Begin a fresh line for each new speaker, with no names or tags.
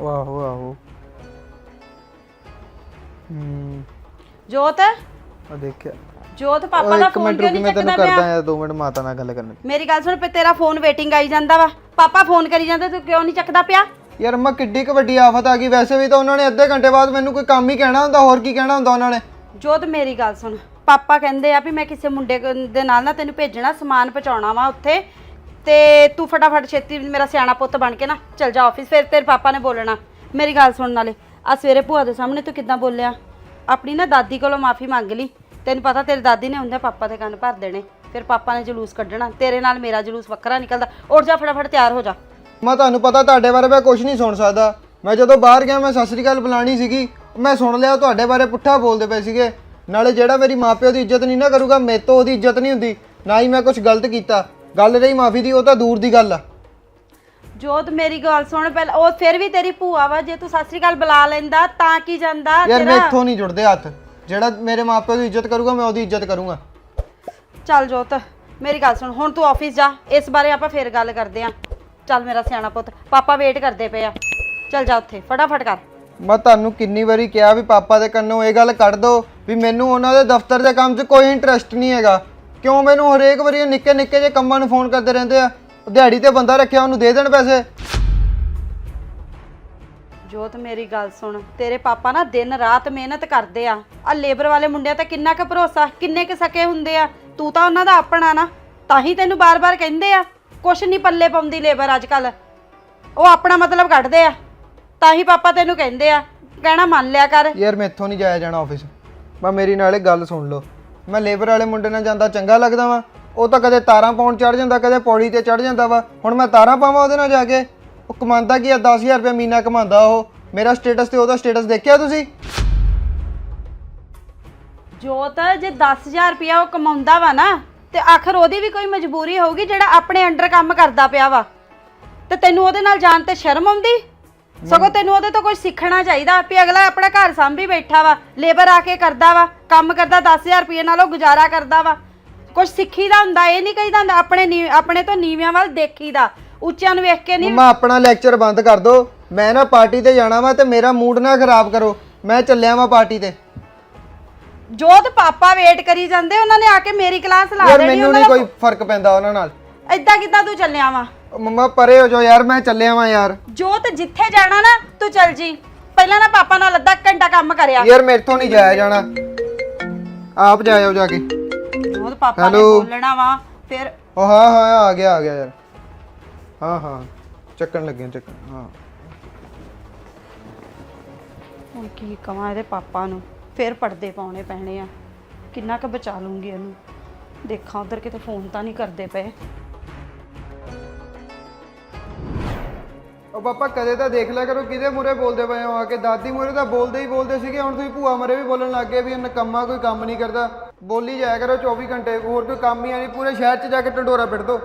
ਉਹ ਆਹੋ ਆਹੋ। ਹੂੰ।
ਜੋਤ?
ਆ ਦੇਖਿਆ।
ਜੋਤ ਪਾਪਾ ਦਾ ਫੋਨ ਕਿਉਂ ਨਹੀਂ ਚੱਕਦਾ
ਕਰਦਾ
ਪਿਆ?
ਯਾਰ 2 ਮਿੰਟ ਮਾਤਾ ਨਾਲ ਗੱਲ ਕਰਨੀ।
ਮੇਰੀ ਗੱਲ ਸੁਣ ਪੇ ਤੇਰਾ ਫੋਨ ਵੇਟਿੰਗ ਆਈ ਜਾਂਦਾ ਵਾ। ਪਾਪਾ ਫੋਨ ਕਰੀ ਜਾਂਦੇ ਤੂੰ ਕਿਉਂ ਨਹੀਂ ਚੱਕਦਾ ਪਿਆ?
ਯਾਰ ਮੈਂ ਕਿੱਡੀ ਕੁ ਵੱਡੀ ਆਫਤ ਆ ਗਈ ਵੈਸੇ ਵੀ ਤਾਂ ਉਹਨਾਂ ਨੇ ਅੱਧੇ ਘੰਟੇ ਬਾਅਦ ਮੈਨੂੰ ਕੋਈ ਕੰਮ ਹੀ ਕਹਿਣਾ ਹੁੰਦਾ ਹੋਰ ਕੀ ਕਹਿਣਾ ਹੁੰਦਾ ਉਹਨਾਂ ਨੇ?
ਜੋਤ ਮੇਰੀ ਗੱਲ ਸੁਣ। ਪਾਪਾ ਕਹਿੰਦੇ ਆ ਵੀ ਮੈਂ ਕਿਸੇ ਮੁੰਡੇ ਕ- ਦੇ ਨਾਲ ਨਾ ਤੈਨੂੰ ਭੇਜਣਾ ਸਮਾਨ ਪਹੁੰਚਾਉਣਾ ਵਾ ਉੱਥੇ। ਤੇ ਤੂੰ ਫਟਾਫਟ ਛੇਤੀ ਮੇਰਾ ਸਿਆਣਾ ਪੁੱਤ ਬਣ ਕੇ ਨਾ ਚਲ ਜਾ ਆਫਿਸ ਫਿਰ ਤੇਰੇ ਪਾਪਾ ਨੇ ਬੋਲਣਾ। ਮੇਰੀ ਗੱਲ ਸੁਣਨ ਨਾਲੇ ਆ ਸਵੇਰੇ ਭੂਆ ਦੇ ਸਾਹਮਣੇ ਤੂੰ ਕਿੱਦਾਂ ਬੋਲਿਆ? ਆਪਣੀ ਨਾ ਦਾਦੀ ਕੋਲੋਂ ਮਾਫੀ ਮੰਗ ਲਈ। ਤੈਨੂੰ ਪਤਾ ਤੇਰੀ ਦਾਦੀ ਨੇ ਹੁੰਦੇ ਪਾਪਾ ਦੇ ਕੰਨ ਭਰ ਦੇਣੇ। ਫਿਰ ਪਾਪਾ ਨੇ ਜਲੂਸ ਕੱਢਣਾ, ਤੇਰੇ ਨਾਲ ਮੇਰਾ ਜਲੂਸ ਵੱਖਰਾ ਨਿਕਲਦਾ। ਉੱਠ ਜਾ ਫਟਾਫਟ, ਤਿਆਰ ਹੋ ਜਾ।
ਮੈਂ ਤੁਹਾਨੂੰ ਪਤਾ ਤੁਹਾਡੇ ਬਾਰੇ ਮੈਂ ਕੁਝ ਨਹੀਂ ਸੁਣ ਸਕਦਾ। ਮੈਂ ਜਦੋਂ ਬਾਹਰ ਗਿਆ, ਮੈਂ ਸਤਿ ਸ੍ਰੀ ਅਕਾਲ ਬੁਲਾਣੀ ਸੀਗੀ। ਮੈਂ ਸੁਣ ਲਿਆ, ਤੁਹਾਡੇ ਬਾਰੇ ਪੁੱਠਾ ਬੋਲਦੇ ਪਏ ਸੀਗੇ। ਨਾਲੇ ਜਿਹੜਾ ਮੇਰੀ ਮਾਪਿਓ ਦੀ ਇੱਜ਼ਤ ਨਹੀਂ ਨਾ ਕਰੂਗਾ, ਮੇਰੇ ਤੋਂ ਉਹਦੀ ਇੱਜ਼ਤ ਨਹੀਂ ਹੁੰਦੀ, ਨਾ ਹੀ ਮੈਂ ਕੁਝ ਗਲਤ ਕੀਤਾ। ਗੱਲ ਰਹੀ ਮਾਫੀ ਦੀ ਉਹ ਤਾਂ ਦੂਰ ਦੀ ਗੱਲ ਆ।
ਜੋਤ ਮੇਰੀ ਗੱਲ ਸੁਣ ਪਹਿਲਾਂ ਉਹ ਫਿਰ ਵੀ ਤੇਰੀ ਭੂਆ ਵਾ ਜੇ ਤੂੰ ਸਤਿ ਸ੍ਰੀ ਅਕਾਲ ਬੁਲਾ ਲੈਂਦਾ ਤਾਂ ਕੀ ਜਾਂਦਾ
ਯਾਰ
ਤੇਰਾ?
ਮੈਥੋਂ ਨਹੀਂ ਜੁੜਦੇ ਹੱਥ। ਜਿਹੜਾ ਮੇਰੇ ਮਾਪਿਓ ਦੀ ਇੱਜ਼ਤ ਕਰੂਗਾ ਮੈਂ ਉਹਦੀ ਇੱਜ਼ਤ ਕਰੂੰਗਾ।
ਚੱਲ ਜੋਤ ਮੇਰੀ ਗੱਲ ਸੁਣ ਹੁਣ ਤੂੰ ਆਫਿਸ ਜਾ ਇਸ ਬਾਰੇ ਆਪਾਂ ਫੇਰ ਗੱਲ ਕਰਦੇ ਆਂ ਚੱਲ ਮੇਰਾ ਸਿਆਣਾ ਪੁੱਤ ਪਾਪਾ ਵੇਟ ਕਰਦੇ ਪਏ ਆ। ਚੱਲ ਜਾ ਉੱਥੇ ਫਟਾਫਟ ਕਰ।
ਮੈਂ ਤੁਹਾਨੂੰ ਕਿੰਨੀ ਵਾਰੀ ਕਿਹਾ ਵੀ ਪਾਪਾ ਦੇ ਕੰਨੋਂ ਇਹ ਗੱਲ ਕੱਢ ਦੋ ਵੀ ਮੈਨੂੰ ਉਹਨਾਂ ਦੇ ਦਫ਼ਤਰ ਦੇ ਕੰਮ 'ਚ ਕੋਈ ਇੰਟਰਸਟ ਨਹੀਂ ਹੈਗਾ। ਕਿਉਂ ਮੈਨੂੰ ਹਰੇਕ ਵਾਰੀ ਨਿੱਕੇ ਨਿੱਕੇ ਜਿਹੇ ਕੰਮਾਂ ਨੂੰ ਫੋਨ ਕਰਦੇ ਰਹਿੰਦੇ ਆ? ਦਿਹਾੜੀ ਤੇ ਬੰਦਾ ਰੱਖਿਆ ਉਹਨੂੰ ਦੇ ਦੇਣ ਪੈਸੇ?
ਜੋਤ ਮੇਰੀ ਗੱਲ ਸੁਣ। ਤੇਰੇ ਪਾਪਾ ਨਾ ਦਿਨ ਰਾਤ ਮਿਹਨਤ ਕਰਦੇ ਆ। ਆ ਲੇਬਰ ਵਾਲੇ ਮੁੰਡਿਆਂ ਤੇ ਕਿੰਨਾ ਕੁ ਭਰੋਸਾ ਕਿੰਨੇ ਕੁ ਸਕੇ ਹੁੰਦੇ ਆ। ਤੂੰ ਤਾਂ ਉਹਨਾਂ ਦਾ ਆਪਣਾ ਨਾ ਤਾਂ ਹੀ ਤੈਨੂੰ ਬਾਰ-ਬਾਰ ਕਹਿੰਦੇ ਆ। ਕੁਛ ਨਹੀਂ ਪੱਲੇ ਪਾਉਂਦੀ ਲੇਬਰ ਅੱਜ ਕੱਲ ਉਹ ਆਪਣਾ ਮਤਲਬ ਕੱਢਦੇ ਆ। ਤਾਂ ਹੀ ਪਾਪਾ ਤੈਨੂੰ ਕਹਿੰਦੇ ਆ। ਕਹਿਣਾ ਮੰਨ ਲਿਆ ਕਰ।
ਯਾਰ ਮੈਥੋਂ ਨਹੀਂ ਜਾਇਆ ਜਾਣਾ ਆਫਿਸ ਮੈਂ ਮੇਰੀ ਨਾਲੇ ਗੱਲ ਸੁਣ ਲਓ। ਮੈਂ ਲੇਬਰ ਵਾਲੇ ਮੁੰਡੇ ਨਾਲ ਜਾਂਦਾ ਚੰਗਾ ਲੱਗਦਾ ਵਾ। ਉਹ ਤਾਂ ਕਦੇ ਤਾਰਾਂ ਪਾਉਣ ਚੜ ਜਾਂਦਾ, ਕਦੇ ਪੌੜੀ ਤੇ ਚੜ ਜਾਂਦਾ ਵਾ। ਹੁਣ ਮੈਂ ਤਾਰਾਂ ਪਾਵਾਂ ਉਹਦੇ ਨਾਲ ਜਾ ਕੇ? ਉਹ ਕਮਾਉਂਦਾ ਕੀ ਆ? 10000 ਰੁਪਏ ਮਹੀਨਾ ਕਮਾਉਂਦਾ ਉਹ। ਮੇਰਾ ਸਟੇਟਸ ਤੇ ਉਹਦਾ ਸਟੇਟਸ ਦੇਖਿਆ ਤੁਸੀਂ?
ਜੋਤ, ਜੇ 10000 ਰੁਪਇਆ ਉਹ ਕਮਾਉਂਦਾ ਵਾ ਨਾ, ਤੇ ਆਖਰ ਉਹਦੀ ਵੀ ਕੋਈ ਮਜਬੂਰੀ ਹੋਊਗੀ ਜਿਹੜਾ ਆਪਣੇ ਅੰਡਰ ਕੰਮ ਕਰਦਾ ਪਿਆ ਵਾ। ਤੇ ਤੈਨੂੰ ਉਹਦੇ ਨਾਲ ਜਾਣ ਤੇ ਸ਼ਰਮ ਆਉਂਦੀ? ਸਗੋਂ ਤੈਨੂੰ ਉਹਦੇ ਤੋਂ ਕੁਝ ਸਿੱਖਣਾ ਚਾਹੀਦਾ। ਵੀ ਅਗਲਾ ਆਪਣਾ ਘਰ ਸੰਭੀ ਬੈਠਾ ਵਾ ਲੇਬਰ ਆ ਕੇ ਕਰਦਾ ਵਾ ਕੰਮ ਕਰਦਾ 10000 ਰੁਪਏ ਨਾਲ ਉਹ ਗੁਜ਼ਾਰਾ ਕਰਦਾ ਵਾ। ਕੁਝ ਸਿੱਖੀਦਾ ਹੁੰਦਾ ਇਹ ਨਹੀਂ ਕਹੀਦਾ ਹੁੰਦਾ ਆਪਣੇ ਨੀ- ਆਪਣੇ ਤੋਂ ਨੀਵਿਆਂ ਵੱਲ ਦੇਖੀਦਾ। ਉੱਚਿਆਂ ਨੂੰ ਵੇਖ ਕੇ ਨਹੀਂ
ਮੰਮਾ ਆਪਣਾ ਲੈਕਚਰ ਬੰਦ ਕਰ ਦਿਓ ਮੈਂ ਨਾ ਪਾਰਟੀ ਤੇ ਜਾਣਾ ਵਾ ਤੇ ਮੇਰਾ ਮੂਡ ਨਾ ਖਰਾਬ ਕਰੋ। ਮੈਂ ਚੱਲਿਆ ਵਾਂ ਪਾਰਟੀ ਤੇ।
ਜੋਤ ਪਾਪਾ ਵੇਟ ਕਰੀ ਜਾਂਦੇ ਉਹਨਾਂ ਨੇ ਆ ਕੇ ਮੇਰੀ ਕਲਾਸ ਲਾ
ਯਾਰ
ਦੇਣੀ
ਮੈਨੂੰ ਨਹੀਂ ਕੋਈ ਫ਼ਰਕ ਪੈਂਦਾ ਉਹਨਾਂ ਨਾਲ।
ਏਦਾਂ ਕਿੱਦਾਂ ਤੂੰ ਚੱਲਿਆ ਵਾ?
ਮੰਮਾ ਪਰੇ ਹੋ ਜਾਓ ਯਾਰ ਮੈਂ ਚੱਲਿਆ ਵਾਂ ਯਾਰ।
ਜੋਤ ਜਿੱਥੇ ਜਾਣਾ ਨਾ ਤੂੰ ਚੱਲ ਜੀ। ਪਹਿਲਾਂ ਨਾ ਪਾਪਾ ਨਾਲ ਅੱਧਾ ਘੰਟਾ ਕੰਮ ਕਰਿਆ।
ਯਾਰ ਮੇਰੇ ਤੋਂ ਨਹੀਂ ਜਾਇਆ ਜਾਣਾ। ਆਪ ਜਾਇਓ ਜਾ ਕੇ।
ਜੋਤ ਪਾਪਾ ਨੇ
Hello?
ਬੋਲਣਾ ਵਾ ਫਿਰ
ਉਹ ਹਾਂ ਹਾਂ ਆ ਗਿਆ ਆ ਗਿਆ ਯਾਰ। ਹਾਂ ਹਾਂ ਚੱਕਣ ਲੱਗੇ ਹਾਂ, ਚੱਕਣ ਹਾਂ।
ਹੁਣ ਕੀ ਕਵਾਂ ਇਹਦੇ ਪਾਪਾ ਨੂੰ? ਫਿਰ ਪਰਦੇ ਪਾਉਣੇ ਪੈਣੇ ਆ। ਕਿੰਨਾ ਕੁ ਬਚਾ ਲੂੰਗੀ ਇਹਨੂੰ। ਦੇਖਾਂ ਉਧਰ ਕਿਤੇ ਫੋਨ ਤਾਂ ਨਹੀਂ ਕਰਦੇ ਪਏ।
ਉਹ ਪਾਪਾ ਕਦੇ ਤਾਂ ਦੇਖ ਲਿਆ ਕਰੋ ਕਿਹਦੇ ਮੂਰੇ ਬੋਲਦੇ ਪਏ ਹੋ ਆ ਕੇ। ਦਾਦੀ ਮੂਰੇ ਤਾਂ ਬੋਲਦੇ ਹੀ ਬੋਲਦੇ ਸੀਗੇ, ਹੁਣ ਤੁਸੀਂ ਭੂਆ ਮਰੇ ਵੀ ਬੋਲਣ ਲੱਗ ਗਏ ਵੀ ਇਹ ਨਕੰਮਾ ਕੋਈ ਕੰਮ ਨਹੀਂ ਕਰਦਾ। ਬੋਲੀ ਜਾਇਆ ਕਰੋ 24 ਘੰਟੇ, ਹੋਰ ਕੋਈ ਕੰਮ ਹੀ ਆ ਨਹੀਂ, ਪੂਰੇ ਸ਼ਹਿਰ 'ਚ ਜਾ ਕੇ ਟੰਡੋਰਾ ਪਿੱਟ ਦੋ।